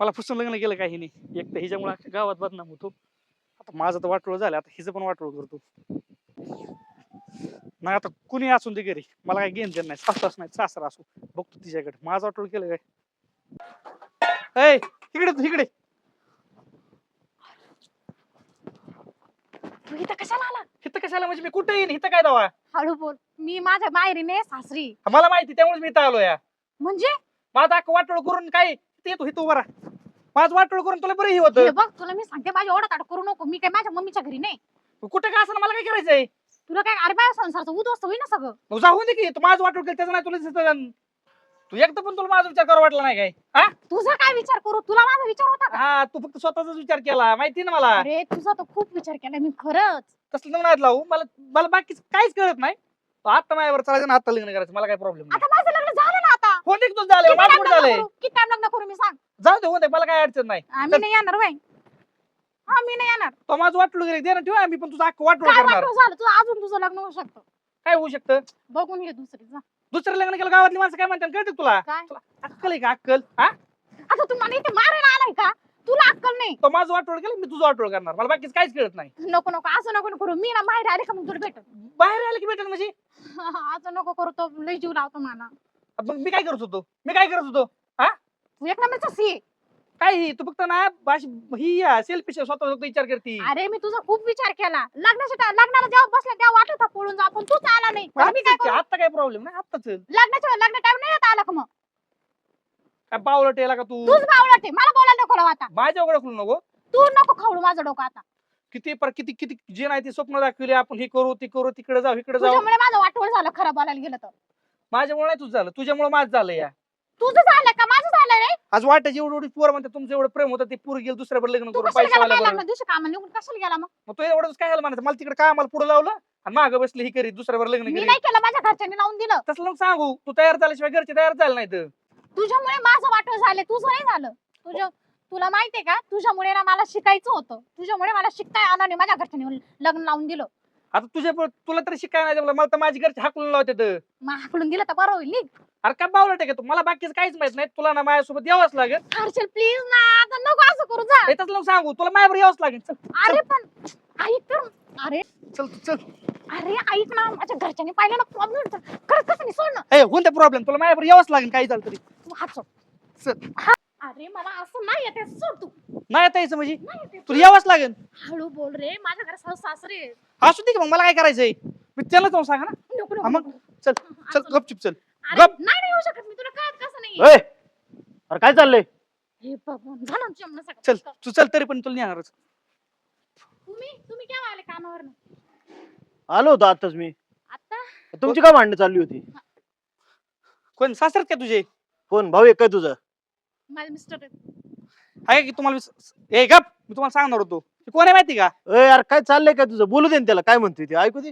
मला फुसून लग्न केलं काही नाही. एक तर हिच्यामुळे अख्ख्या गावात बदनाम होतो. आता माझं तर वाटोळ झालं आता हिचं पण वाटोळ करतो. नाही आता कुणी असून दे घरी. मला काही घेणं देणं नाही. सासू नाही सासरा असो. बघतो तिच्याकडे. माझं वाटोळ केलं काय? ऐ इकडे तू इकडे. तू इथं कशाला आला? कशाला? म्हणजे मी कुठे येईन? इथं काय दवा? हळू बोल. मी माझ्या माहेरीने सासरी. मला माहिती त्यामुळे मी इथं आलो या म्हणजे? माझं अख्खं वाटोळ करून काय इथं येतो इथं उभा राहा. माझं वाटोळ करून तुला बरं ही हे होतं बघ तुला मी सांगते माझ्या ओढा ताट करू नको. मी काय माझ्या मम्मीच्या घरी नाही. कुठे काय असं मला काय करायचंय? तुला काय अरे माझ्या संसारचं उद्ध्वस्त होईल ना सगळं. मग जाऊन दे की तू माझं वाटोळ केलं त्याचं नाही तुला दिसत तू एकदा पण तुला माझा विचार करा वाटला नाही काय? हा? तुझा काय विचार करू? तुला माझा विचार होता का? हा तू फक्त स्वतःचाच विचार केला माहिती ना मला. अरे तुझा तर खूप विचार केला मी खरंच. तसलं नाही लावू? मला मला बाकी काहीच कळत नाही. तू आता माझ्यावर चालायचं ना आता लग्न करायचं मला काय प्रॉब्लेम नाही. आता माझं लग्न झालं ना आता. हो तुझं झालं किती माझं time कुठं लग्न झालंय? करू? किती लग्न करू? मी सांग. जाऊ दे मला काय अडचण नाही. आम्ही नाही येणार बाई. हा मी नाही येणार. तो माझं वाटलं गेलं दे ना ठेवा मी पण तुझं अख्खं वाटलं काय करणार. वाटलं झालं? तुझं अजून तुझं लग्न होऊ शकतं. काय होऊ शकतं? बघून घे दुसरी जा. दुसरं लग्न केलं गावातली माणसं काय म्हणतात कळते तुला? काय? तुला अक्कल आहे का अक्कल? हा? आता तू मला इथे मारायला आलाय का? तुला अक्कल नाही. तो माझं वाटोळ केलं मी तुझं वाटोळ करणार. मला बाकीच काहीच कळत नाही. नको नको असं नको करू. मी ना बाहेर आले का मग तुला भेटत बाहेर आलं की भेटेल म्हणजे? असं नको करू तो लय जीव लावतो मला. मग मी काय करत होतो? मी काय करत होतो? तू एक नंबरचा सी काय तू फक्त ना बाशी ही सेल्फी स्वतः विचार करते. अरे मी तुझा खूप विचार केला. लग्नाच्या टा- लग्नाला जेव्हा बसला तेव्हा वाटत होता पळून जा पण तूच आला नाही. तर मी काय करू? आता काय प्रॉब्लेम नाही आताच लग्नाच्या लग्न टाइम नाही येत आला का मग? काय पावलं टेला का तू? तूच बावळा ते मला बोलायला नको लावू आता. माझ्या ओळखलो नको. तू नको खावडू माझं डोकं आता. किती पर किती किती जे नाही ते स्वप्न दाखवले आपण हे करू ते करू तिकडे जाऊ इकडे जाऊ. तुझ्यामुळे माझं वाटवळ झालं खरं बोलायला गेलं तर. माझ्यामुळे नाही तुझं झालं. तुझ्यामुळे माझं झालं या. तुझं झालं का आज वाटायची एवढी एवढी पोर म्हणते तुमचं एवढं प्रेम होतं ते पूर गेलं दुसऱ्यावर लग्न तू करून कशाला गेला कामा निघून कशाला मग? मग तो एवढंच काय म्हणायचं मला तिकडे काय मला पुढे लावलं? आणि मागं बसली ही करी दुसऱ्यावर लग्न मी नाही केलं माझ्या घरच्यांनी लावून दिलं. तसं मग सांगू तू तयार झाल्याशिवाय घरचे तयार झाले नाही तर तुझ्यामुळे माझं वाटव झालं तुझं नाही झालं. तुझ्या तुला माहितीये का? तुझ्यामुळे ना मला शिकायचं होतं. तुझ्यामुळे मला शिकता आलं नाही. माझ्या घरच्यांनी लग्न लावून दिलं. आता तुझ्या प- तुला तरी शिकाय नाही जमलं. मला तर माझी घरचे हाकलून लावते तर मग हाकलून दिलं तर बरं होईल निघ. अरे काय बावलं का तू? मला बाकीचं काहीच माहीत नाही. तुला ना माझ्यासोबत यावंच लागेल. हर्षल प्लीज ना आता नको असं करू जा. येतच सांगू. तुला माझ्यावर यावंच लागेल. चल अरे पण ऐक तर अरे. चल तू चल. अरे ऐक ना माझ्या घरच्यांनी पाहिलं ना प्रॉब्लेम खरंच कसं नाही सोड ना. ए कोणते प्रॉब्लेम तुला माझ्यावर यावंच लागेल काही झालं तरी. तू हात सोड. चल. अरे मला असं नाही येते सोड तू. नाही आता यायचं म्हणजे? नाही येते. तुला यावंच लागेल. हळू बोल रे माझ्या घरात सासू सासरे आहेत. असू दे की मग मला काय करायचंय? मी त्याला जाऊन सांगा ना. नको हा नको. मग. चल चल. असं- गपचिप चल. अरे गप. नाही नाही येऊ शकत. मी तुला कळत कसं नाही अय अरे काय चाललंय? हे झालं सगळं. चल तू चल तरी पण तुला नेणारच तुम्ही तुम्ही केव्हा आले कामावर आलो होतो आताच मी. आता? तुमची काय भांडणं चालली होती? कोण सासऱ्यात का तुझे? कोण भाऊ एक काय तुझा? माझे मिस्टर आहेत. आहे की तुम्हाला विस- ए गप मी तुम्हाला सांगणार होतो. कोण आहे माहिती का? अय यार काय चाललंय काय तुझं? बोलू दे ना त्याला. काय म्हणतोय ते? ऐकू दे.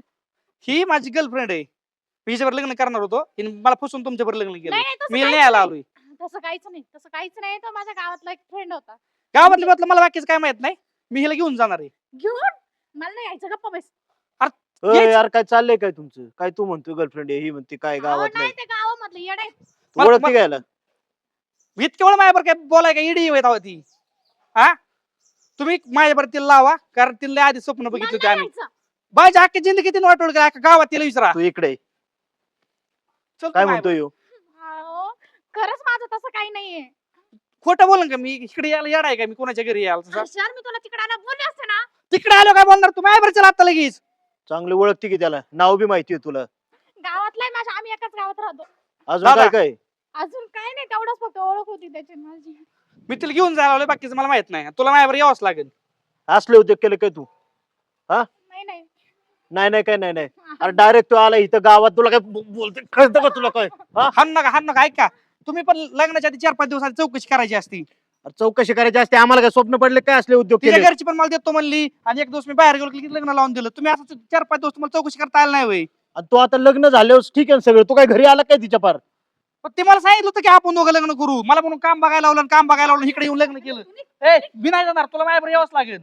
ही माझी गर्लफ्रेंड आहे. मी हिच्यावर लग्न करणार होतो. हिने मला फसून तुमच्यावर लग्न केलं. नाही नाही तसं मी काहीच नाही. आलोय तसं काहीच नाही. तसं काहीच नाही. तो माझ्या गावातला एक फ्रेंड होता. गावातल्या बातलं मला बाकीचं काय माहीत नाही. मी हिला घेऊन जाणार आहे. घेऊन? मला नाही यायचं गप्पा बस. यायचं. यार काय चाललंय काय तुमचं? काय तू म्हणतोय गर्लफ्रेंड ही म्हणते काय अहो, गावात नाही ते गावामधलं येड आहे. तू ओळखते मला- घ्यायला इतके वेळ माझ्यावर काय बोलाय का? इडी येत ती हा तुम्ही माझ्यावर तिला लावा कारण तिला आधी स्वप्न बघितलं होते आम्ही. बायच्या अख्खी जिंदगी तिने वाटवलं का अख्खा गावात तिला विचारा तू इकडे ये. चल तू काय माझ्यावर. म्हणतोय ह्यो? अहो, खरंच माझं तसं काही नाहीये खोटं बोल का मी इकडे यायला येडा आहे का मी कोणाच्या घरी यायला तसा? मी तुला तिकडे आला बोलले असते ना तिकडे आलो काय बोलणार तू माझ्यावर चला आता लगेच चांगलं ओळखते की त्याला नाव बी माहितीये तुला गावातला आहे माझ्या आम्ही एकाच गावात राहतो अजून दादा. काय काय अजून काय नाही तेवढंच फक्त ओळख होती त्याची माझी मी तिला घेऊन जायला आलोय बाकीचं मला माहीत नाही. तुला माझ्यावर यावंच लागेल. असले उद्योग केले काय तू? नाही नाही. नाही नाही काय नाही नाही. अरे डायरेक्ट तू आला इथं गावात तुला काय बो- बोलते कळतं का तुला काय? हान नका हान नका ऐका. तुम्ही पण लग्नाच्या आधी चार पाच दिवसात चौकशी करायची असती. अरे चौकशी करायची असते आम्हाला काय स्वप्न पडले काय असले उद्योग तिच्या केले? घरची पण मला देतो म्हणली. आणि एक दिवस मी बाहेर गेलो की लग्न लावून दिलं. तुम्ही असं चार पाच दिवस तुम्हाला चौकशी करता आलं नाही होय. आणि तू आता लग्न झाल्यावर ठीक आहे ना सगळं? तू काय घरी आला काय तिच्या पार? पण ते मला सांगितलं होतं की आपण दोघं लग्न करू. मला म्हणून काम बघायला लावलं आणि काम बघायला लावलं इकडे येऊन लग्न केलं. ए मी नाही जाणार. तुला माझ्यावर यावंच लागेल.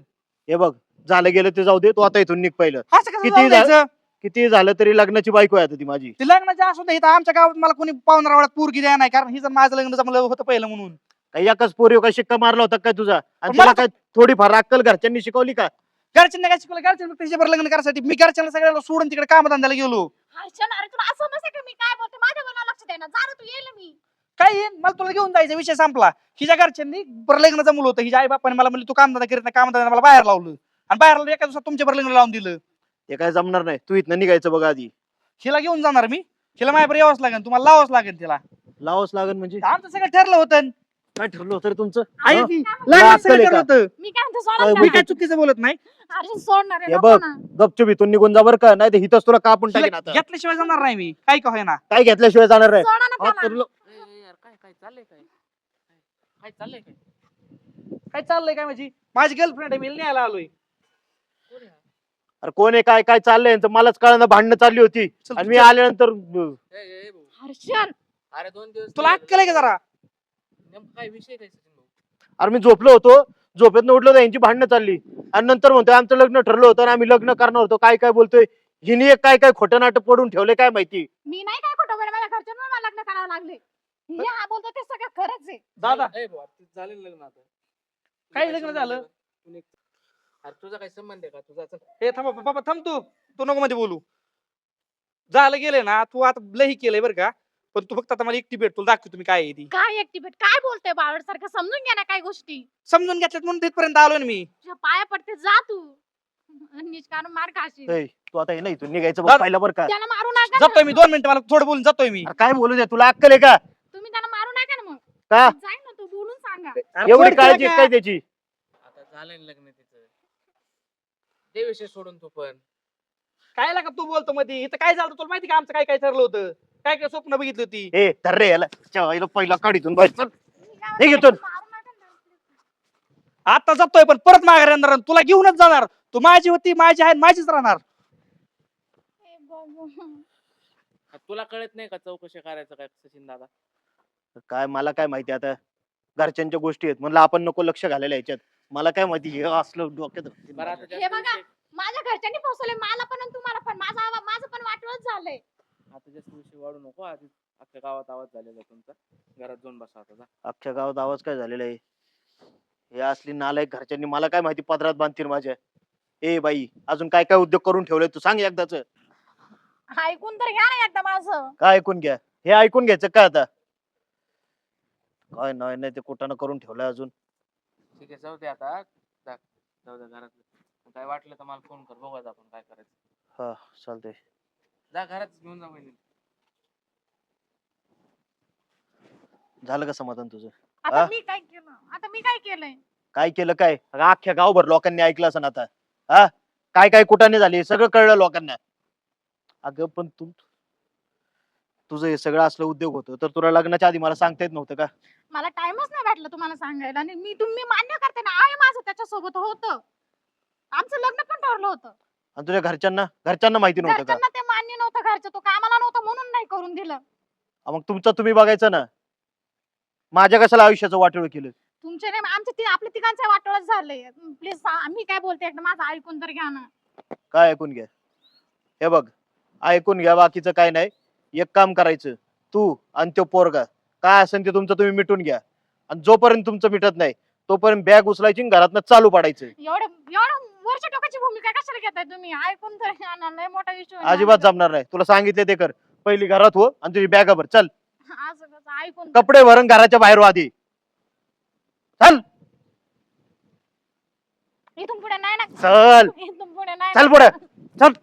हे बघ झालं गेलं ते जाऊ दे तू आता इथून निघ पहिलं. असं कसं किती जाऊन झालं? किती झालं तरी लग्नाची बायको आहे आता ती माझी. ते लग्नाच्या असून दे इथं आमच्या गावात मला कोणी पाहुणार वाड्यात पोरगी द्या नाही कारण हिचं माझं लग्न जमलं होतं पहिलं म्हणून. काही एकाच पोरी काय शिक्का मारला होता काय तुझा? आणि तुला मला- काय थोडीफार अक्कल घरच्यांनी शिकवली का? घरच्यांना काय शिकवलं? घरच्यांनी हिच्याबरोबर लग्न करायसाठी मी घरच्यांना सगळ्याला सोडून तिकडे कामधंद्याला गेलो. हर्षण अरे तुला असं समजतं का मी काय बोलते माझ्या बोलावं लक्ष दे ना जा रे तू येईल मी काय येईन मला तुला घेऊन जायचा विषय संपला. हिच्या घरच्यांनी बरं लग्न जमलं होतं. हिच्या आई बापाने मला म्हणले तू कामधंदा करीत नाही कामधंदा मला बाहेर लावलं. आणि बाहेर लावलं एका दिवसात तुमच्या बरं लग्न लावून दिलं. हे काय जमणार नाही. तू इथनं निघायचं बघा आधी. हिला घेऊन जाणार मी. हिला माझ्याबरोबर यावंच लागेल. तुम्हाला लावावंच लागेल तिला. लावच लागेल म्हणजे? आमचं सगळं ठरलं होतं. काय ठरलं होतं रे तुमचं? आहे? की? तुला लग्न अक्कल सगळं आहे का? ठरलं होतं. मी काय म्हणते मी चुकीचं बोलत नाही. हर्षण सोडणार आहे हे नको बघ. ना. गपचूप इथून निघून जा बरं का. नाही तर हिथंच तुला कापून टाकेन आता. घेतल्याशिवाय जाणार नाही मी. काय का होईना. काय घेतल्याशिवाय जाणार आहे सोडा ना हा, त्याला. ठरलं. ए, ए, यार काय काय चाललंय काय? काय- काय चाललंय काय? काय चाललंय काय माझी? माझी गर्लफ्रेंड आहे मी न्यायला आलोय. कोण आहे? हा? अरे कोण आहे काय काय चाललंय? यांचं मलाच कळणं भांडणं चालली होती. चल, आणि मी चल. आल्यानंतर अं, ए, ए, ए, भाऊ. हर्षण अरे दोन दिवस तुला नाही अक्कल आहे का झालं. जरा? नेमकं काय विषय काय सचिन भाऊ? अरे मी झोपलो होतो. झोपेतनं उठलो होतो यांची भांडणं चालली. आणि नंतर म्हणतोय आमचं लग्न ठरलं होतं आणि आम्ही लग्न करणार होतो. काय काय बोलतोय? हिने एक काय काय खोटं नाटक पडून ठेवले काय माहिती? मी नाही काय खोटं बोलले माझ्या घरच्यांना मला लग्न करावं लागले. हे हा बोलतो ते सगळं खरंच आहे. दादा. ए, लग्न आता. तुझं काय लग्न संबंध झालं? आहे? का? तू निघ. अरे तुझा काय संबंध आहे का? तुझा चल. हे थांबा बाबा थांब तू. तू नको मध्ये बोलू. झालं गेले ना. तू आता लही केलंय बरं का. पण तू फक्त आता मला एकटी भेट तुला दाखव तुम्ही काय आहे ती. काय ऍक्टिव्हिट काय बोलतोय बावड सारखं समजून घ्या ना काय गोष्टी. समजून घेतल्यात म्हणून तिथपर्यंत आलो ना मी. तुझ्या पाया पडते जा तू. निष्कारण मार खाशील. ए, तू आता हे नाही तू निघायचं बघ दादा. पहिला बरं का. त्याला मारू नका जातोय ना. मी दोन मिनिटं मला थोडं बोलून जातोय मी. अरे काय बोलू दे तुला अक्कल आहे का तुम्ही त्याला मारू नका ना मग का? जाईल ना तू बोलून सांगा अरे एवढी काळजी आहे? काय त्याची आता झालंय ना लग्न तिचं ते विषय सोडून तू पण काय लागा तू बोलतो मध्ये इथं काय झालं तुला माहिती का आमचं काय काय ठरलं होतं काय काय स्वप्न बघितली होती ए तर रे याला चल, पहिला काढीतून बस चल. हे घेतो. मारू नका ना. आता जातोय पण परत माघार येणार आणि तुला घेऊनच जाणार तू माझी होती माझी आहे माझीच राहणार ए बाबा. आता तुला कळत नाही का चौकशी करायचं काय सचिन दादा काय मला काय माहिती आता? घरच्यांच्या गोष्टी आहेत. म्हणलं आपण नको लक्ष घालायला याच्यात. मला काय माहिती? हे असलं डोक्यात बरं आता हे जास्त बघा. विषय माझ्या घरच्यांनी फसवले मला पण आणि तुम्हाला पण. माझा आवा- माझं पण वाटवत झालंय. आता जास्त विषय वाढू नको आधी अख्ख्या गावात आवाज झालेला आहे तुमचा. घरात जाऊन बसा आता जा. अख्ख्या गावात आवाज काय झालेला आहे? हे असली नालायक घरच्यांनी मला काय माहिती पदरात बांधतील माझ्या? ए बाई अजून काय काय उद्योग करून ठेवले तू? सांग एकदाच. ऐकून तर घ्या ना एकदा माझं. काय ऐकून घ्या? हे ऐकून घ्यायचं काय आता? काय नाही नाही ते कुठं करून ठेवलंय अजून. ठीक आहे जाऊ दे आता जा जाऊ दे घरात काय वाटलं तर मला फोन कर बघू आपण काय करायचं. हा चालतंय. जा घरात घेऊन जा वहिनी. झालं का समाधान तुझं? आता आ? मी काय केलं? आता मी काय केलंय? काय केलं काय? अगं अख्ख्या गावभर लोकांनी ऐकलं असं आता. हा? काय काय कुठाने झाली? सगळं कळलं लोकांना. अगं पण तू तुझं हे सगळं असलं उद्योग होतं तर तुला लग्नाच्या आधी मला सांगता येत नव्हतं का? मला टाइमच नाही भेटला तुम्हाला सांगायला आणि मी तुम्ही मान्य करते ना आहे माझं त्याच्यासोबत होतं. आमचं लग्न पण ठरलं होतं. आणि तुझ्या घरच्यांना? घरच्यांना माहिती नव्हतं का? घरच्यांना ते मान्य नव्हतं घरचं तो कामाला नव्हता म्हणून नाही करून दिलं. हा, मग तुमचं तुम्ही बघायचं ना. माझ्या कशाला आयुष्याचं वाटोळ केलं? तुमचे नाही आमच्या ती आपल्या तिघांचं वाटोळच झालंय. प्लीज मी काय बोलते एकदा माझं ऐकून तर घ्या ना. काय ऐकून घ्या? हे बघ ऐकून घ्या बाकीचं काय नाही. एक काम करायचं तू आणि तो पोरगा काय असेल ते तुमचं तुम्ही मिटून घ्या. आणि जोपर्यंत तुमचं मिटत नाही तोपर्यंत बॅग उचलायची घरातनं चालू पाडायचं. एवढं एवढं वर्ष टोकाची भूमिका कशाला घेताय तुम्ही? ऐकून तर घ्या ना लय मोठा विषय होईल अजिबात. जमणार नाही. तुला सांगितले ते कर. पहिली घरात हो आणि तुझी बॅग भर. चल. असं कसं ऐकून तर- कपडे भरून घराच्या बाहेर हो आधी चल. इथून पुढे नाही ना. चल. इथून पुढे नाही चल ना. पुढे. चल.